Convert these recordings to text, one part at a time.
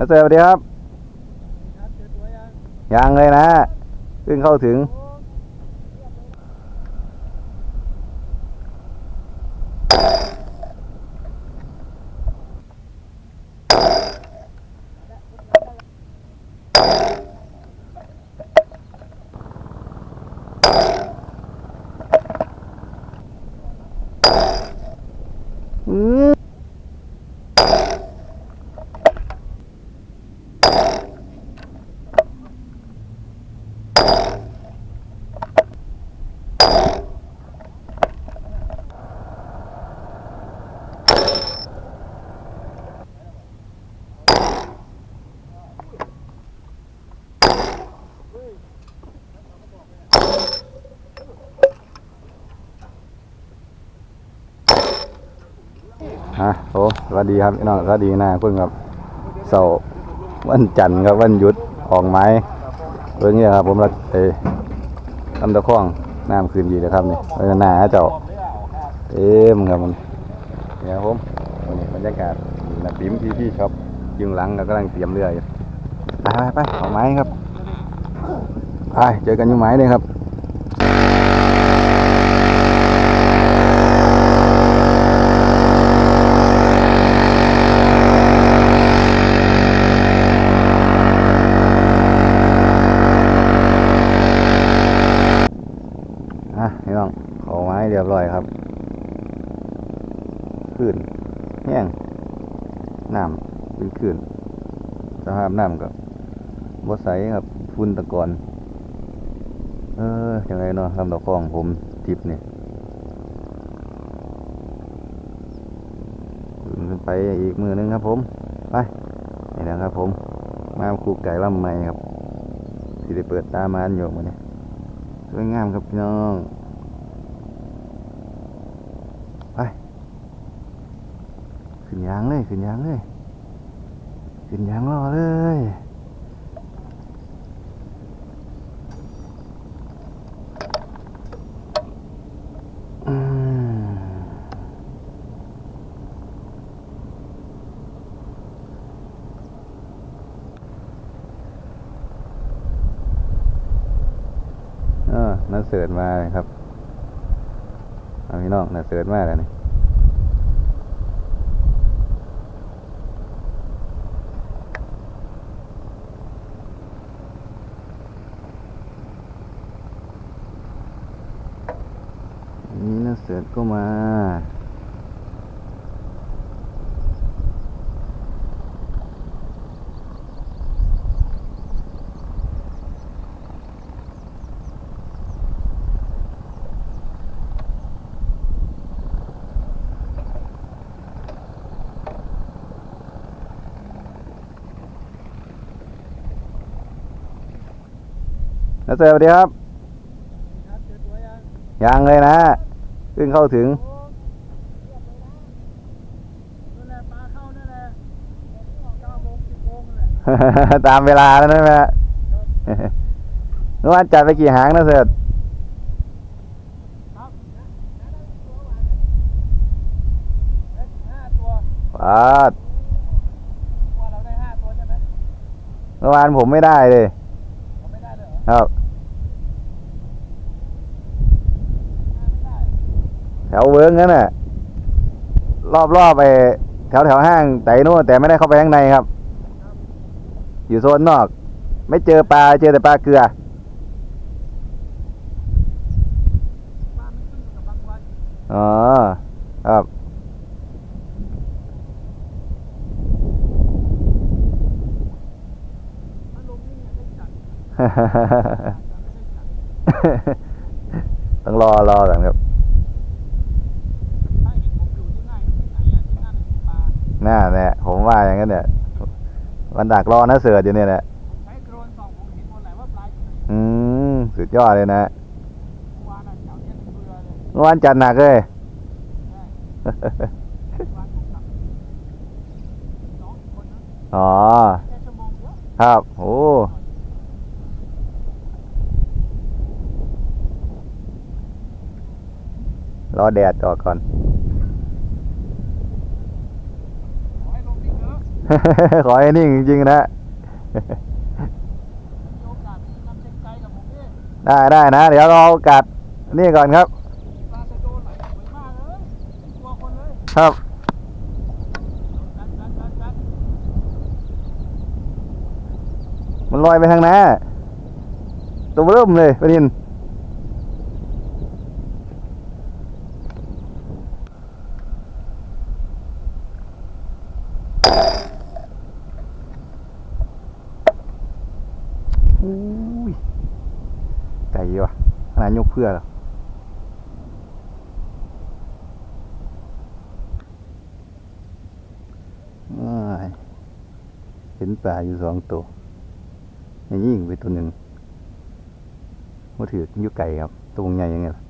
นะเสวัสดีครับ ยังเลยนะเพิ่งเข้าถึง อืม ฮะโอ้สวัสดีครับพี่น้องสวัสดีนะเพิ่งครับเสาร์วันจันทร์ครับวันหยุดออกไม้เพิ่งเนี่ยครับผมรักเอลำตะข้องน้ำคืนดีเลยครับนี่เออหน้าเจ้าเต็มครับมันเนี่ยครับผมนนี้บรรยากาศนักบิมพี่พี่ชอปยิงหลังก็กำลังเตรียมเรืออยู่ไปไปไปออกไม้ครับไปเจอกันอยู่ไม้เลยครับ อะพี่น้องขอไม้เรียบร้อยครับขึ้นแห้งน้ำเป็นขึ้นสภาพน้ำก็บดใสครับฝุ่นตะกอนเออยังไงเนาะลำตะคองผมทิพเนี่ยขึ้นไปอีกมือนึงครับ ผม ไปนี่นะครับ ผม มาคูไก่ลำไม้ครับที่ได้เปิดตามานอยู่มาเนี่ยสวยงามครับพี่น้อง ไป ขึ้ นยางเลยขึ้นยางเลยขึ้นยางรอเลยอืมเออน่าเสิร์ชมาเลยครับ เอาพี่น้องน่าเสิร์ชมาแล้วนี่นี่น่าเสิร์ชก็มานะเสวัสดีครับ ยังเลยนะ เพิ่งเข้าถึงตามเวลาแล้วนะแม่เมื่อวานจัดไปกี่หางนะเสร็จปาดเมื่อวานผมไม่ได้เลยครับ แถวเวิร์กนั่นน่ะรอบรอบไปแถวแถวห้างไต่นู่นแต่ไม่ได้เข้าไปข้างในครับ อยู่โซนนอก ไม่เจอปลาเจอแต่ปลาเกลืออ๋อครับต้องรอรอก่อนครับ น่าเนี่ยผมว่าอย่างนั้นเนี่ยวันดักรอนะเสืออยู่เนี่ยแหละใช้โดรนส่องผมเห็นหมดแหละว่าปลาอยู่ไหนอืมสุดยอดเลยนะเมื่อวานน่ะแถวเนี้ยเบื่อเลยเมื่อวานจัดหนักเลย ใช่เมื่อวานผมกลับน้องอีกคนนะอ๋อ แค่ชั่วโมงเดียวครับโอ้รอแดดออกก่อน ขอให้ลงที่เยอะขอให้นิ่งจริงๆนะมีโอกาสไปนำเต็มใจกับผมนี่ได้ได้นะ เดี๋ยวเรากัดนี่ก่อนครับปลาชะโดไหลสวยมากเลยตัวคนเลยครับดันดันดันดันมันลอยไปทางหน้าตัวเริ่มเลยประดินอุ้ยไก่ว่ะขนายกเพื่อเห็นปลาอยู่สองตัวนี่ยิงไปตัวหนึ่งมาถือยู่ไก่ครับ ตัวใหญ่ยังไงล่ะ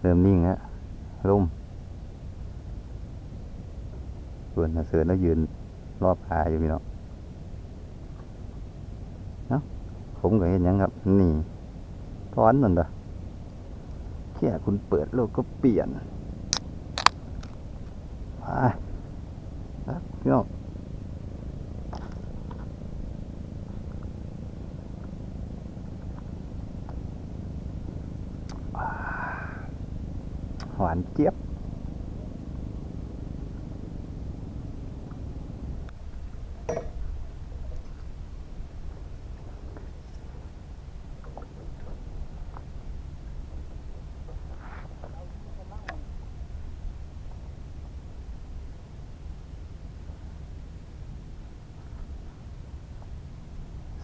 เริ่มนิ่งฮะล่มส่วนเสือแล้วยืนรอบพาอยู่พี่น้องเนาะ ผมก็เห็นหยังครับ นี่ถอนนั่นเด้อแค่คุณเปิดโลกก็เปลี่ยนไปครับพี่น้องหวานเจี๊ยบ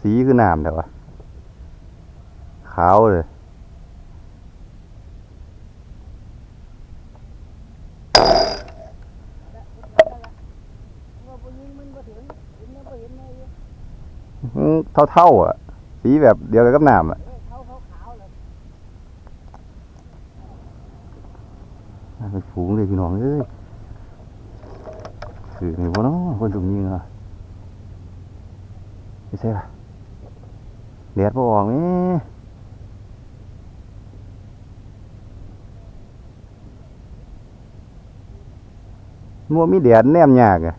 สีคือน้ำแต่ว่าขาวเลยว่าเห็นมันก็เห็นไงอยู่เท่าเท่าๆอะ สีแบบเดียวกันกับน้ำอะ เอ้ยเขาเขาขาวเลย เป็นฝูงเลยพี่น้องเอ้ยคือในบ่เนาะคนสุ่มยิงอะไม่ใช่ป่ะแดดบ่ออกแหม่ มัวมีแดดแนมยากอะ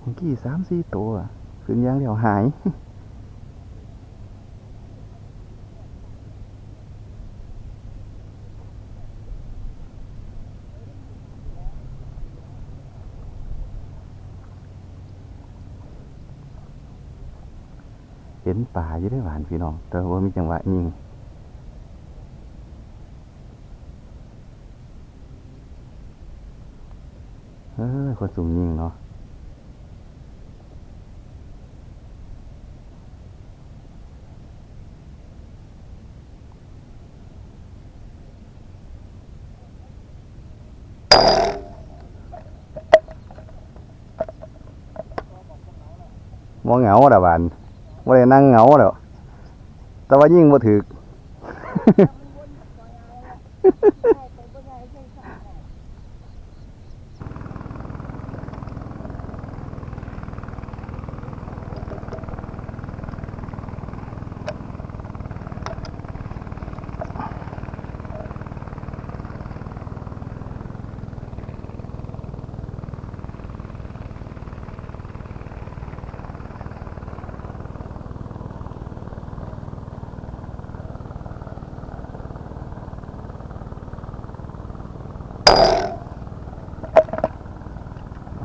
เมื่อกี้สามสี่ตัวขึ้นยางเดียวหายเห็นป่าอยู่ได้หวานพี่น้อง แต่ว่ามีจังหวะยิง เออคนสุ่มยิงเนาะมองเหงาดะบานว่าได้นั่งเหงาแล้วแต่ว่ายิ่งบ่ถึก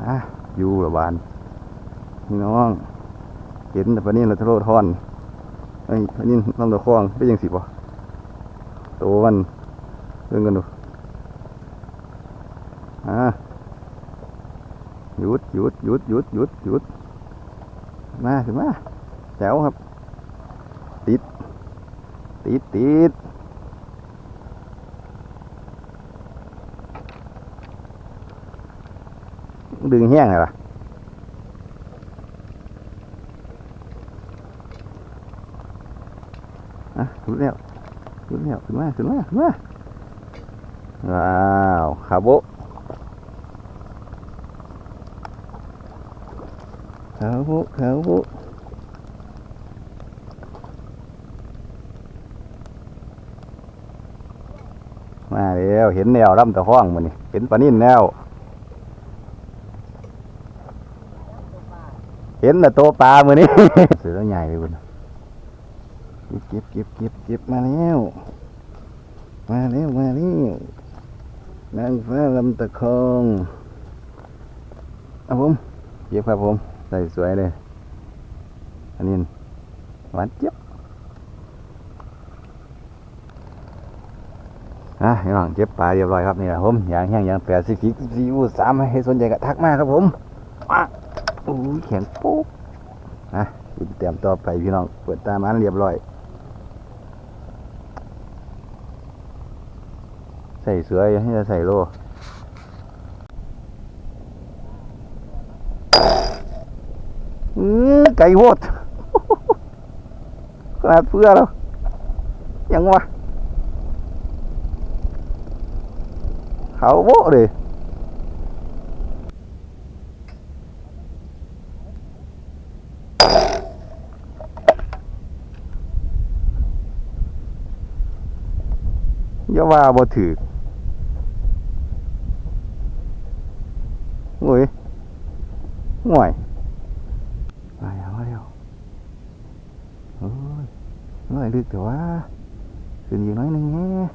อะอยู่ ละบานพี่น้อง เห็นแต่ปานนี้เราทะโลทอนไอ้ยปานนี้ลำตะคองเป็นยังสิบ่โตมันเรื่องกันดูอะหยุดหยุดหยุดหยุดหยุดหยุดมาขึ้นมาแจ๋วครับ ติด ติดติดดึงแห้งไงล่ะ อะขึ้นแล้วขึ้นแล้วขึ้นมาขึ้นมาขึ้นมาว้าวขาโบขาโบขาโบมาแล้วเห็นแนวลำตะห้องมันนี่เห็นปลานิ่นแล้วเห็นแต่ตัวปลามือนี้เสือใหญ่เลยคุณ เก็บเก็บเก็บเก็บมาแล้ว มาแล้วมาแล้วนางฟ้าลำตะคองเอาผมเก็บครับผมใส่สวยเลย อันนี้หวานเจี๊ยบอะพี่น้องเก็บปลาเรียบร้อยครับนี่แหละผมอย่างแห้งอย่างแปดสิบซีอูสามให้สนใจก็ทักมาครับผมมาโอ้ยแข็งปุ๊บนะเตรียมต่อไปพี่น้องเปิดตามันเรียบร้อย ใส่เสือยังให้จะใส่โลเออไก่โหดขนาดเพื่อแล้ว ยังวะเขาโบเลยอย่าว่าบ่ถือโอ้ย ห่วยมาแล้วมาแล้วโอ้ยน้อยลึกแต่ว่าขึ้นอยู่น้อยนึงแฮะ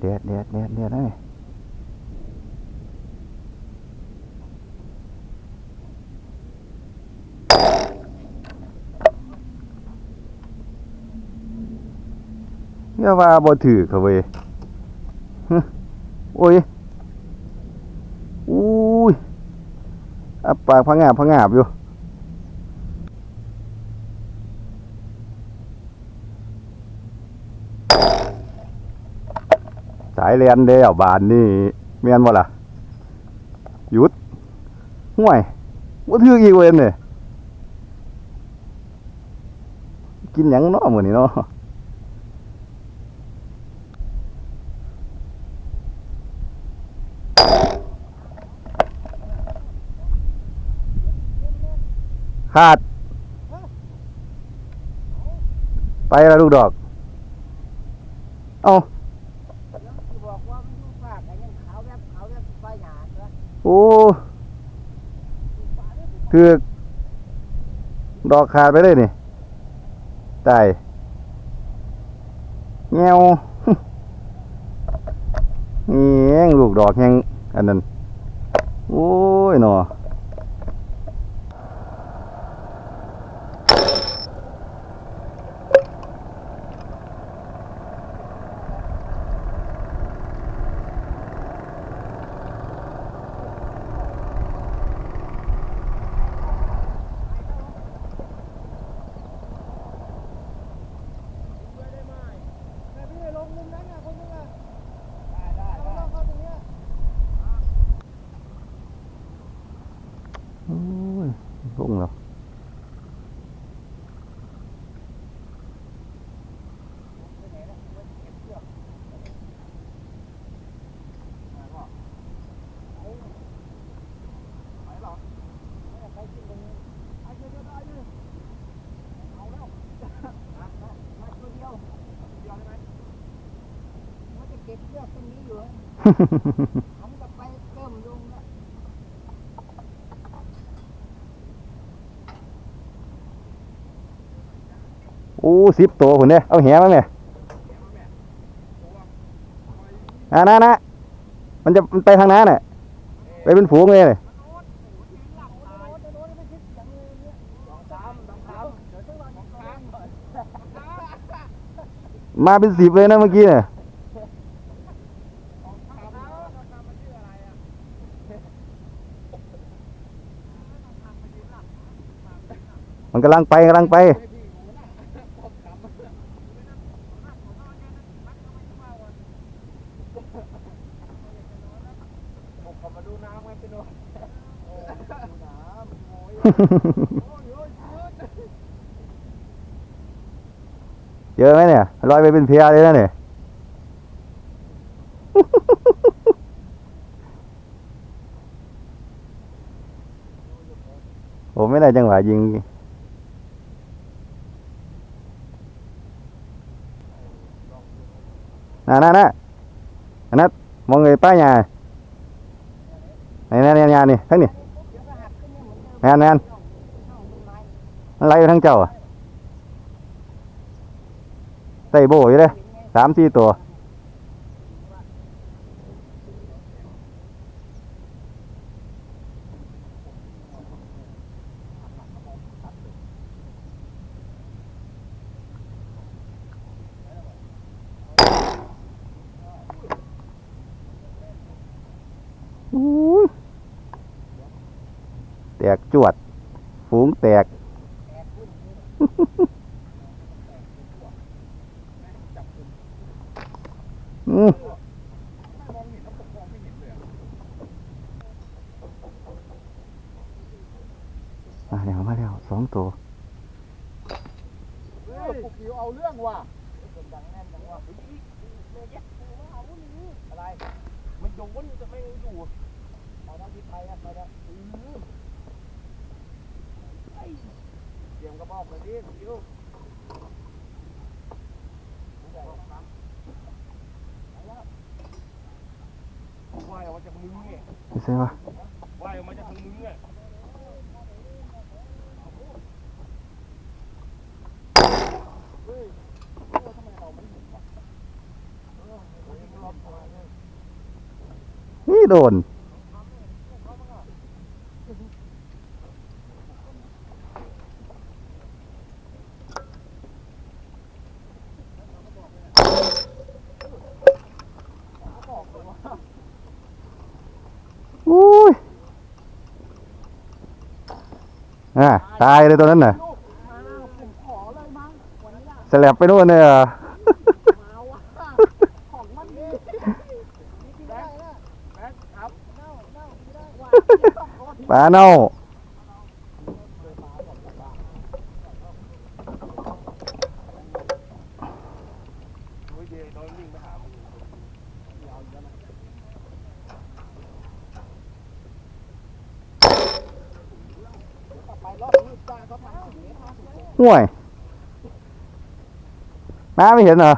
แดดแดดแดดแดดนะนี่อย่าว่าบ่ถือเขาเว้ยโอ้ยอุ้ย อับปากพังงาบพังงาบอยู่สายเรียนเดียวบานนี่เมียนบ่ล่ะหยุดห่วยบ่ถืออีกเว้ยเนี่ยกินหยังเนาะมื้อนี้เนาะ ขาด ไปแล้วลูกดอก เอาโอ้ถือดอกขาดไปเลยนี่ตายเงี้ยวเงี้ยงลูกดอกแหงอันนั้น โอ้ยหนอโอ้ยลงแล้ว มันจะ เก็บเชือกตรงนี้อยู่ผมจะไปเติมลงนะโอ้สิบตัวคนเนี่ยเอาแหมาไหมอ่านะนะมันจะมันไปทางนั้นน่ะไปเป็นฝูงเลยเลยมาเป็นสิบเลยนะเมื่อกี้เนี่ย กำลังไปกำลังไปผมมาดูน้ำไงพี่โน้เจอไหมเนี่ยลอยไปเป็นเพียเลยนะเนี่ยผมไม่ได้จังหวะยิง น่ะน่ะน่ะอันนั้นมองเลยป้ายยาไหนนั่นยานี่ทั้งนี่แมนแมนมันไหลอยู่ทั้งเจ้าอะใส่โบอยู่เลยสามสี่ตัว อู้ยแตกจวด ฝูง แตก อืมมาแล้วมาแล้วสองตัวเฮ้ยปุกผิวเอาเรื่องว่ะอะไรไม่โดนจะไม่อยู่เอาน้ำพริกไทยอะไปแล้ว เตรียมกระบอกเลยดิคิวว่ายออกมาจากมือเนี่ยไม่ใช่ปะว่ายออกมาจากทางมือเนี่ยนี่โดน อุ้ยอะ ตายเลยตัวนั้นน่ะสลับไปโน่นเนี่ยของมันดีแบงค์แบงค์ครับปลาเน่า โอ้ยเดี๋ยวโดนวิ่งไปหามึง ห่วยน้าไม่เห็นเหรอ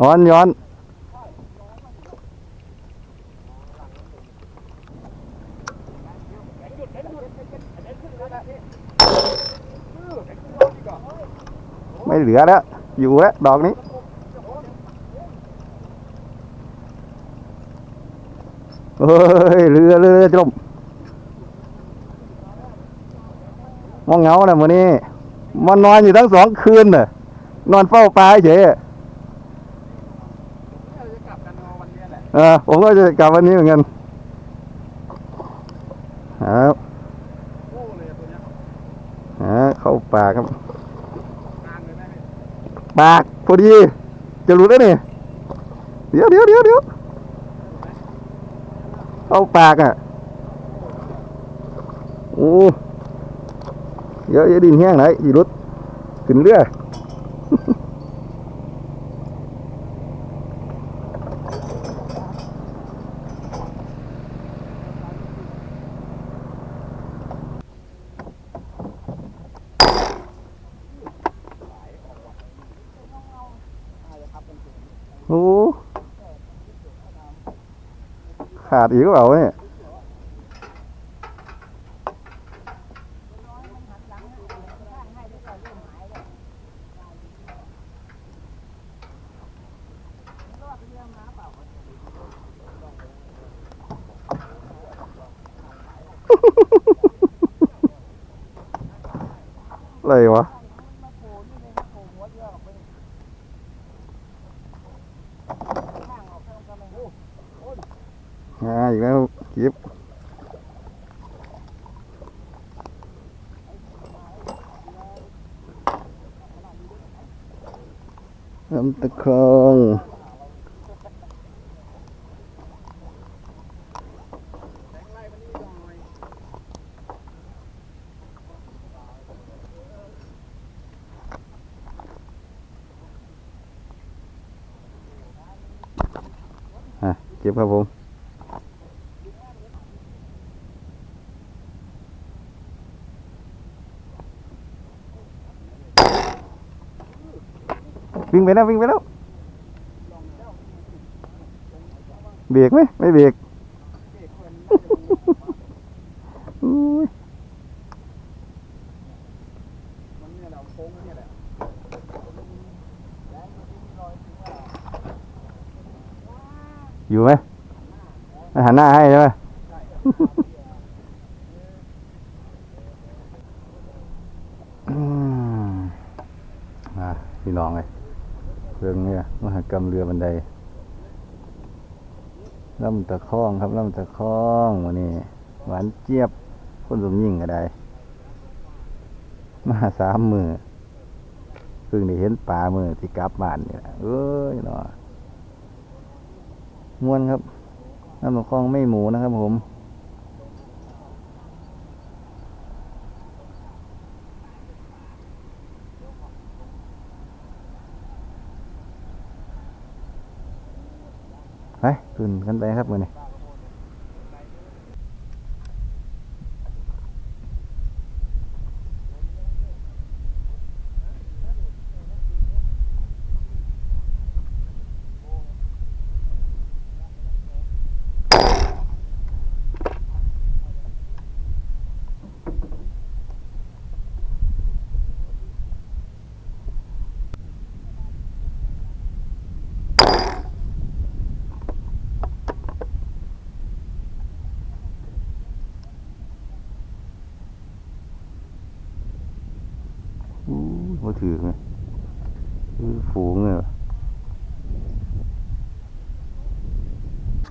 ย้อนย้อน ไม่เหลือแล้ว อยู่แล้ว ดอกนี้เฮ้ยเรือเรือจะล่ม มองเหงาเลยมือนี้ มันนอนอยู่ทั้งสองคืนน่ะ นอนเฝ้าปลาเฉยๆเราจะกลับกันวันนี้แหละเออผมก็จะกลับวันนี้เหมือนกันครับโอ้เลยตัวเนี้ยหาเข้าปากครับงานเลยนะพี่ปากพอดี จะหลุดแล้วนี่ เดี๋ยวเดี๋ยวเดี๋ยวเดี๋ยวเข้าปากอะ โอ้ เดี๋ยวอย่าดินแห้งไหนอีรุดขึ้นเรือโอ้ขาดอีกหรือเปล่าเนี่ย อะไรวะอ่าอีกแล้วกิฟน้ำตะคอ à, เก็บครับผมวิ่งไปแล้ววิ่งไปแล้วเบียกไหมไม่เบียก หันหน้าให้ใช่ไหมใช่อืมอะพี่น้องเลยเรื่องเนี่ยมหากรรมเรือบันไดล่ำตะคองครับล่ำตะคองวันนี้ หวานเจี๊ยบคนสมยิ่งก็ได้ มาสามมือเพิ่งได้เห็นปลามือที่กลับบ้านนี่แหละเอ้ยเนาะม่วนครับ น้ำตะคองไม่หมูนะครับผมไปขึ้นกันไปครับมือนี้อู้ หูถือไหมอู้ฝูงเลยว่ะ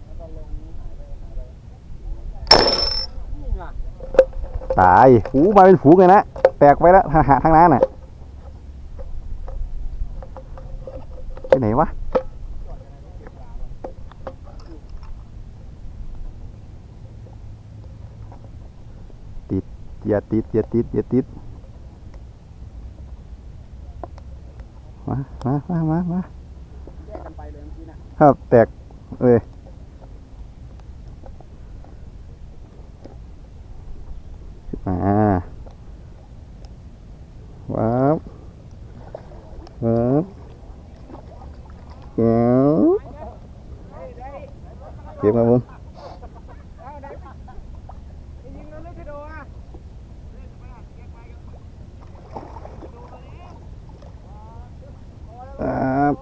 แล้วก็ลงหายไปหายไปนี่ไงตายหูมาเป็นฝูงเลยนะ แตกไปแล้วหาทางนั้นน่ะไปไหนวะติดอย่าติดอย่าติดอย่าติด มามามามามาแยกกันไปเลยเมื่อกี้นะครับแตกเอ้ยมาว้าวว้าวแก้วเก็บมาผม เอาได้ยิงแล้วไม่กระโดดอะ ครับ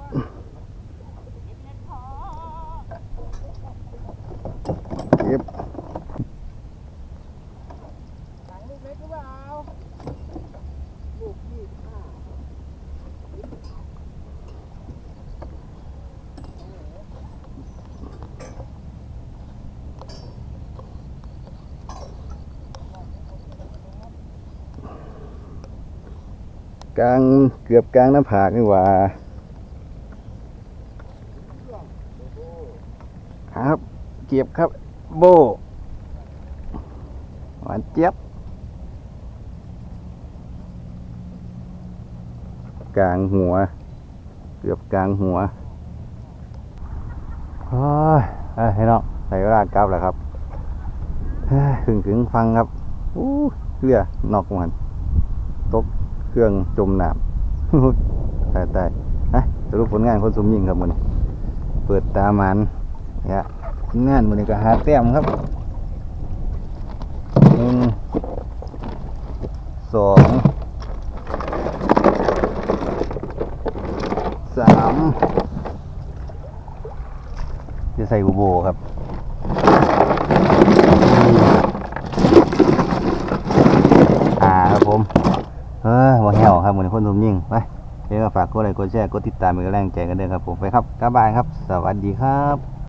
เก็บหลังลูกเล็กหรือเปล่าลูกยี่สิบห้ากลางเกือบกลางหน้าผากนี่หว่าครับ เก็บครับ โบ หวานเจี๊ยบ กลางหัว เกือบกลางหัวโอ้ยเอ้ยให้น้องใส่เวลากลับแล้วครับถึงถึงฟังครับอู้เรือนอกมันตกเครื่องจมน้ำตายตายนะสรุปผลงานคนสมยิงครับมันเปิดตามันเนี่ย ผลงานมันนี่ก็หาแต้มครับหนึ่งสองสามจะใส่กูโบครับอ่าครับผมเฮ้ยบ่แห้วครับเหมือนคนทุมยิ่งไปเดี๋ยวฝากกดไลค์กดแชร์กดติดตามเป็นกำลังใจกันเด้อครับผมไปครับกลับบ้านครับ สวัสดีครับ